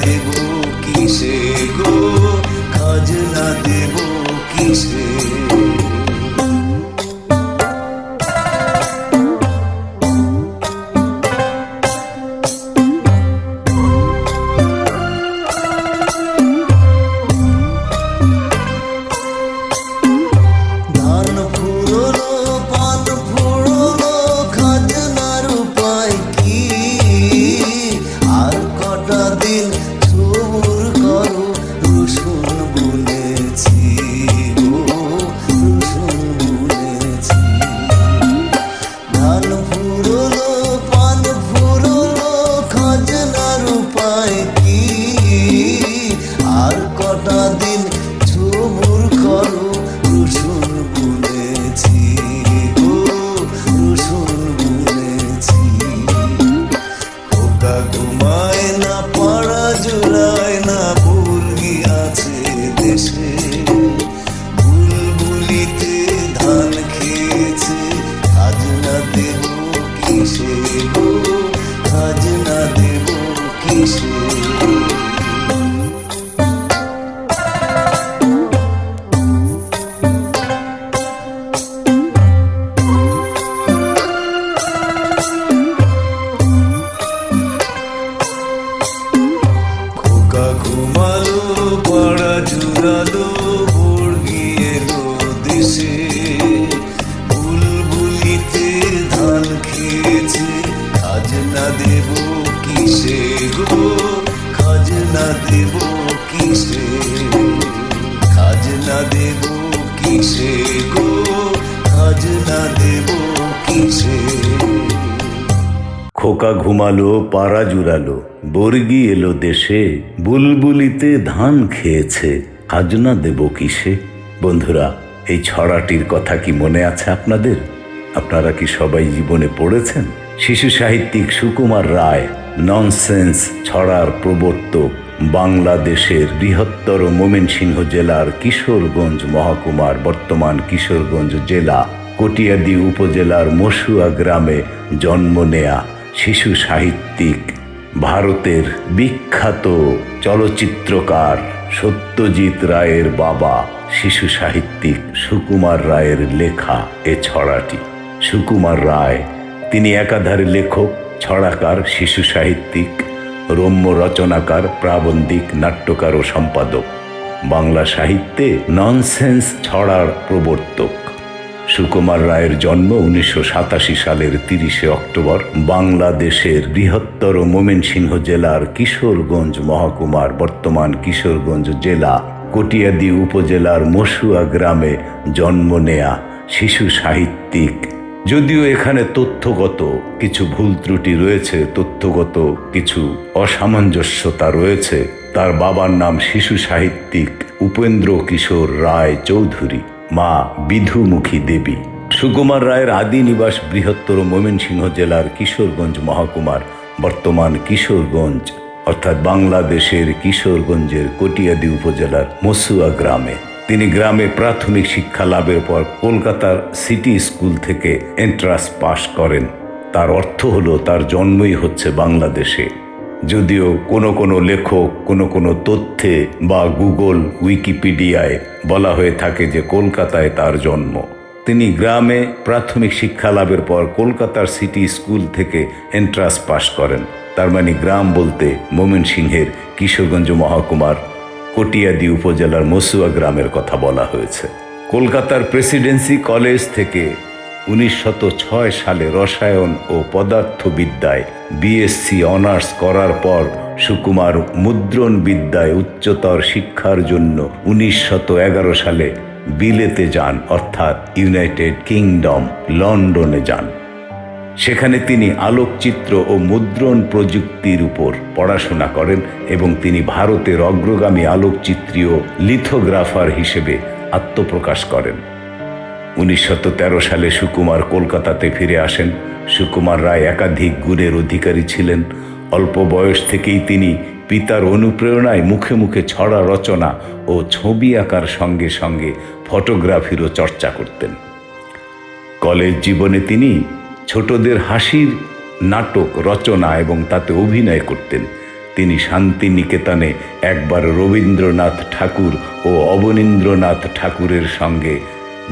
দেব কিসে গো? খাজনা দেব কিসে খেয়েছে। খাজনা দেব কিসে গো? খাজনা দেব কিসে? খাজনা দেব কিসে গো? খাজনা দেব কিসে? খোকা ঘুমালো পাড়া জুড়ালো, বর্গি এলো দেশে। বুলবুলিতে ধান খেয়েছে, খাজনা দেব কিসে? বন্ধুরা, এই ছড়াটির কথা কি মনে আছে আপনাদের? আপনারা কি সবাই জীবনে পড়েছেন? শিশু সাহিত্যিক সুকুমার রায় ননসেন্স ছড়ার প্রবর্তক, বাংলাদেশের বৃহত্তর ময়মনসিংহ জেলার কিশোরগঞ্জ মহকুমার বর্তমান কিশোরগঞ্জ জেলা, কটিয়াদি উপজেলার মসুয়া গ্রামে জন্ম নেয়া শিশু সাহিত্যিক, ভারতের বিখ্যাত চলচ্চিত্রকার সত্যজিৎ রায়ের বাবা শিশু সাহিত্যিক সুকুমার রায়ের লেখা এ ছড়াটি। সুকুমার রায়। তিনি একাধারে লেখক, ছড়াকার, শিশু সাহিত্যিক, রম্য রচনাকার, প্রাবন্ধিক, নাট্যকার ও সম্পাদক। বাংলা সাহিত্যে ননসেন্স ছড়ার প্রবর্তক। সুকুমার রায়ের জন্ম উনিশশো সাতাশি সালের তিরিশে অক্টোবর বাংলাদেশের বৃহত্তর ময়মনসিংহ জেলার কিশোরগঞ্জ মহকুমার বর্তমান কিশোরগঞ্জ জেলা, কটিয়াদি উপজেলার মসুয়া গ্রামে জন্ম নেয়া শিশু সাহিত্যিক। যদিও এখানে তথ্যগত কিছু ভুল ত্রুটি রয়েছে, তথ্যগত কিছু অসামঞ্জস্যতা রয়েছে। তার বাবার নাম শিশু সাহিত্যিক উপেন্দ্র কিশোর রায় চৌধুরী, মা বিধুমুখী দেবী। সুকুমার রায়ের আদি নিবাস বৃহত্তর ময়মনসিংহ জেলার কিশোরগঞ্জ মহকুমার, বর্তমান কিশোরগঞ্জ, অর্থাৎ বাংলাদেশের কিশোরগঞ্জের কটিয়াদি উপজেলার মসুয়া গ্রামে। তিনি গ্রামে প্রাথমিক শিক্ষা লাভের পর কলকাতার সিটি স্কুল থেকে এন্ট্রান্স পাশ করেন। তার অর্থ হলো তার জন্মই হচ্ছে বাংলাদেশে। যদিও কোনো কোনো লেখক, কোনো কোনো তথ্যে বা গুগল, উইকিপিডিয়ায় বলা হয়ে থাকে যে কলকাতায় তার জন্ম। তিনি গ্রামে প্রাথমিক শিক্ষা লাভের পর কলকাতার সিটি স্কুল থেকে এন্ট্রান্স পাশ করেন। তার মানে গ্রাম বলতে মোমেনসিংহের কিশোরগঞ্জ মহকুমার কটিয়াদি উপজেলার মসুয়া গ্রামের কথা বলা হয়েছে। কলকাতার প্রেসিডেন্সি কলেজ থেকে ছয় সালে রসায়ন ও পদার্থবিদ্যায় বিএসসি অনার্স করার পর সুকুমার মুদ্রণ বিদ্যায় উচ্চতর শিক্ষার জন্য এগারো সালে বিলেতে যান, অর্থাৎ ইউনাইটেড কিংডম, লন্ডনে যান। সেখানে তিনি আলোকচিত্র ও মুদ্রণ প্রযুক্তির উপর পড়াশোনা করেন এবং তিনি ভারতের অগ্রগামী আলোকচিত্রীয় লিথোগ্রাফার হিসেবে আত্মপ্রকাশ করেন। উনিশশত সালে সুকুমার কলকাতাতে ফিরে আসেন। সুকুমার রায় একাধিক গুণের অধিকারী ছিলেন। অল্প বয়স থেকেই তিনি পিতার অনুপ্রেরণায় মুখে মুখে ছড়া রচনা ও ছবি আঁকার সঙ্গে সঙ্গে ফটোগ্রাফিরও চর্চা করতেন। কলেজ জীবনে তিনি ছোটদের হাসির নাটক, রচনা এবং তাতে অভিনয় করতেন। তিনি শান্তিনিকেতনে একবার রবীন্দ্রনাথ ঠাকুর ও অবনীন্দ্রনাথ ঠাকুরের সঙ্গে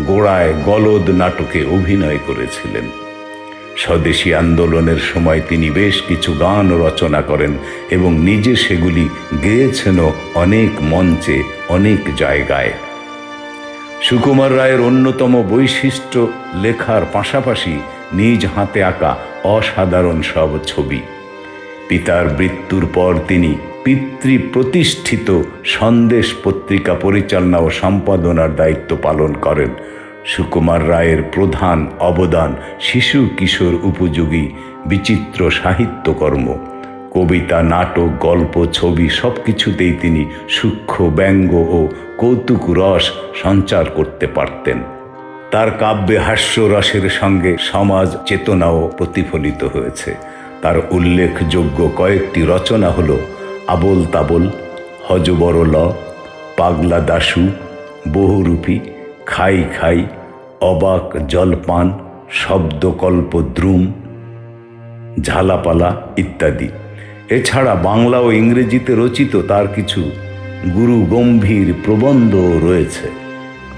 গোড়ায় গলদ নাটকে অভিনয় করেছিলেন। স্বদেশী আন্দোলনের সময় তিনি বেশ কিছু গান রচনা করেন এবং নিজে সেগুলি গেয়েছেনও অনেক মঞ্চে, অনেক জায়গায়। সুকুমার রায়ের অন্যতম বৈশিষ্ট্য লেখার পাশাপাশি নিজ হাতে আঁকা অসাধারণ সব ছবি। পিতার মৃত্যুর পর তিনি পিতৃ প্রতিষ্ঠিত সন্দেশ পত্রিকা পরিচালনা ও সম্পাদনার দায়িত্ব পালন করেন। সুকুমার রায়ের প্রধান অবদান শিশু কিশোর উপযোগী বিচিত্র সাহিত্যকর্ম। কবিতা, নাটক, গল্প, ছবি সব কিছুতেই তিনি সূক্ষ্ম ব্যঙ্গ ও কৌতুক রস সঞ্চার করতে পারতেন। তার কাব্যে হাস্যরসের সঙ্গে সমাজ চেতনাও প্রতিফলিত হয়েছে। তার উল্লেখযোগ্য কয়েকটি রচনা হল আবল তাবল হজবরল পাগলা দাসু বহুরূপী, খাই খাই, অবাক জলপান, শব্দকল্প দ্রুম, ঝালাপালা ইত্যাদি। এছাড়া বাংলা ও ইংরেজিতে রচিত তার কিছু গুরু গম্ভীর প্রবন্ধ রয়েছে।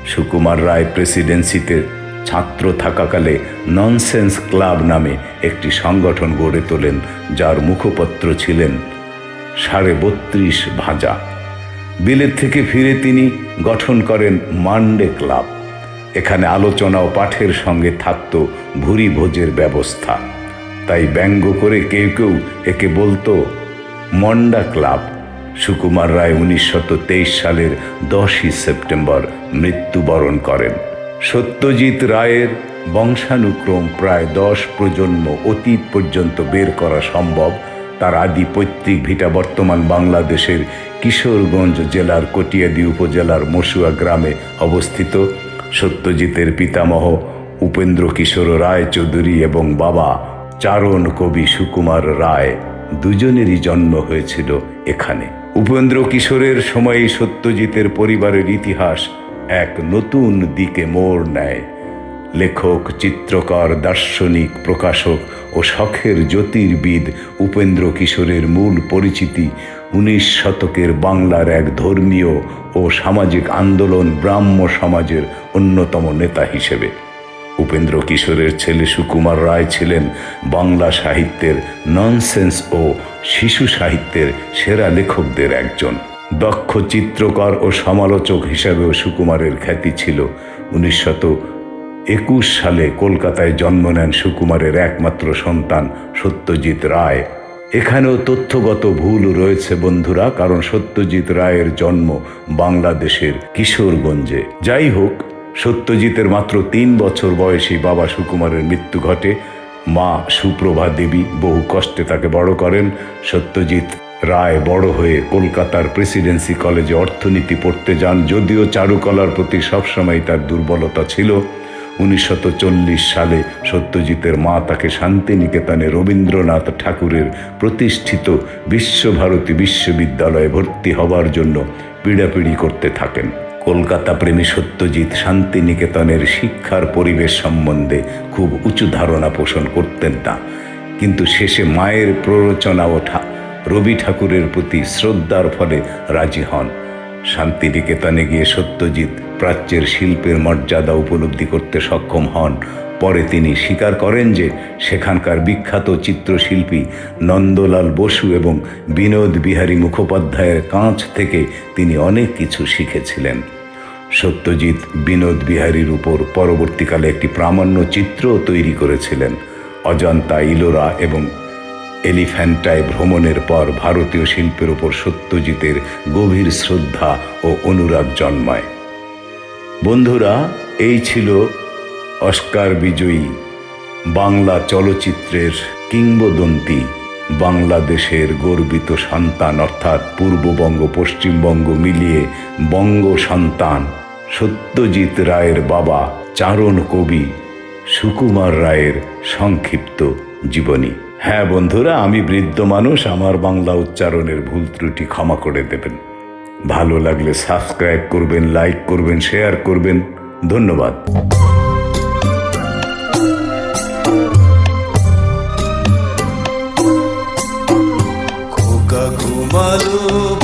সুকুমার রায় প্রেসিডেন্সিতে ছাত্র থাকাকালে ননসেন্স ক্লাব নামে একটি সংগঠন গড়ে তোলেন, যার মুখপত্র ছিলেন সাড়ে বত্রিশ ভাজা। বিলেত থেকে ফিরে তিনি গঠন করেন মান্ডে ক্লাব। এখানে আলোচনা ও পাঠের সঙ্গে থাকত ভুরি ভোজের ব্যবস্থা। তাই ব্যঙ্গ করে কেউ কেউ একে বলতো মন্ডা ক্লাব। সুকুমার রায় উনিশশত তেইশ সালের দশই সেপ্টেম্বর মৃত্যুবরণ করেন। সত্যজিৎ রায়ের বংশানুক্রম প্রায় দশ প্রজন্ম অতীত পর্যন্ত বের করা সম্ভব। তার আদি পৈতৃক ভিটা বর্তমান বাংলাদেশের কিশোরগঞ্জ জেলার কটিয়াদি উপজেলার মসুয়া গ্রামে অবস্থিত। সত্যজিতের পিতামহ উপেন্দ্র কিশোর রায় চৌধুরী এবং বাবা চারণ কবি সুকুমার রায় দুজনেরই জন্ম হয়েছিল এখানে। উপেন্দ্র কিশোরের সময়েই সত্যজিতের পরিবারের ইতিহাস এক নতুন দিকে মোড় নেয়। লেখক, চিত্রকর, দার্শনিক, প্রকাশক ও শখের জ্যোতির্বিদ উপেন্দ্র কিশোরের মূল পরিচিতি উনিশ শতকের বাংলার এক ধর্মীয় ও সামাজিক আন্দোলন ব্রাহ্ম সমাজের অন্যতম নেতা হিসেবে। উপেন্দ্র কিশোরের ছেলে সুকুমার রায় ছিলেন বাংলা সাহিত্যের ননসেন্স ও শিশু সাহিত্যের সেরা লেখকদের একজন। দক্ষ চিত্রকর ও সমালোচক হিসাবেও সুকুমারের খ্যাতি ছিল। উনিশশত একুশ সালে কলকাতায় জন্ম নেন সুকুমারের একমাত্র সন্তান সত্যজিৎ রায়। এখানেও তথ্যগত ভুল রয়েছে বন্ধুরা, কারণ সত্যজিৎ রায়ের জন্ম বাংলাদেশের কিশোরগঞ্জে। যাই হোক, সত্যজিতের মাত্র তিন বছর বয়সী বাবা সুকুমারের মৃত্যু ঘটে। মা সুপ্রভা দেবী বহু কষ্টে তাকে বড় করেন। সত্যজিৎ রায় বড় হয়ে কলকাতার প্রেসিডেন্সি কলেজে অর্থনীতি পড়তে যান, যদিও চারুকলার প্রতি সবসময় তার দুর্বলতা ছিল। উনিশশত সালে সত্যজিতের মা তাকে শান্তিনিকেতনে রবীন্দ্রনাথ ঠাকুরের প্রতিষ্ঠিত বিশ্বভারতী বিশ্ববিদ্যালয়ে ভর্তি হবার জন্য পীড়াপিড়ি করতে থাকেন। কলকাতা প্রেমী সত্যজিৎ শান্তিনিকেতনের শিক্ষার পরিবেশ সম্বন্ধে খুব উঁচু ধারণা পোষণ করতেন না কিন্তু শেষে মায়ের প্ররোচনা ওঠা রবি ঠাকুরের প্রতি শ্রদ্ধার ফলে রাজি হন। শান্তিনিকেতনে গিয়ে সত্যজিৎ প্রাচ্যের শিল্পের মর্যাদা উপলব্ধি করতে সক্ষম হন। পরে তিনি স্বীকার করেন যে সেখানকার বিখ্যাত চিত্রশিল্পী নন্দলাল বসু এবং বিনোদ বিহারী মুখোপাধ্যায়ের কাঁচ থেকে তিনি অনেক কিছু শিখেছিলেন। সত্যজিৎ বিনোদ বিহারীর উপর পরবর্তীকালে একটি প্রামাণ্য চিত্রও তৈরি করেছিলেন। অজন্তা, ইলোরা এবং এলিফ্যান্টায় ভ্রমণের পর ভারতীয় শিল্পের উপর সত্যজিতের গভীর শ্রদ্ধা ও অনুরাগ জন্মায়। বন্ধুরা, এই ছিল অস্কার বিজয়ী বাংলা চলচ্চিত্রের কিংবদন্তি বাংলাদেশের গর্বিত সন্তান, অর্থাৎ পূর্ববঙ্গ, পশ্চিমবঙ্গ মিলিয়ে বঙ্গ সন্তান। সত্যজিৎ রায়ের বাবা চারণ কবি সুকুমার রায়ের সংক্ষিপ্ত জীবনী। হ্যাঁ বন্ধুরা, আমি বৃদ্ধ মানুষ, আমার বাংলা উচ্চারণের ভুল ত্রুটি ক্ষমা করে দেবেন। ভালো লাগলে সাবস্ক্রাইব করবেন, লাইক করবেন, শেয়ার করবেন। ধন্যবাদ। ঘুমালো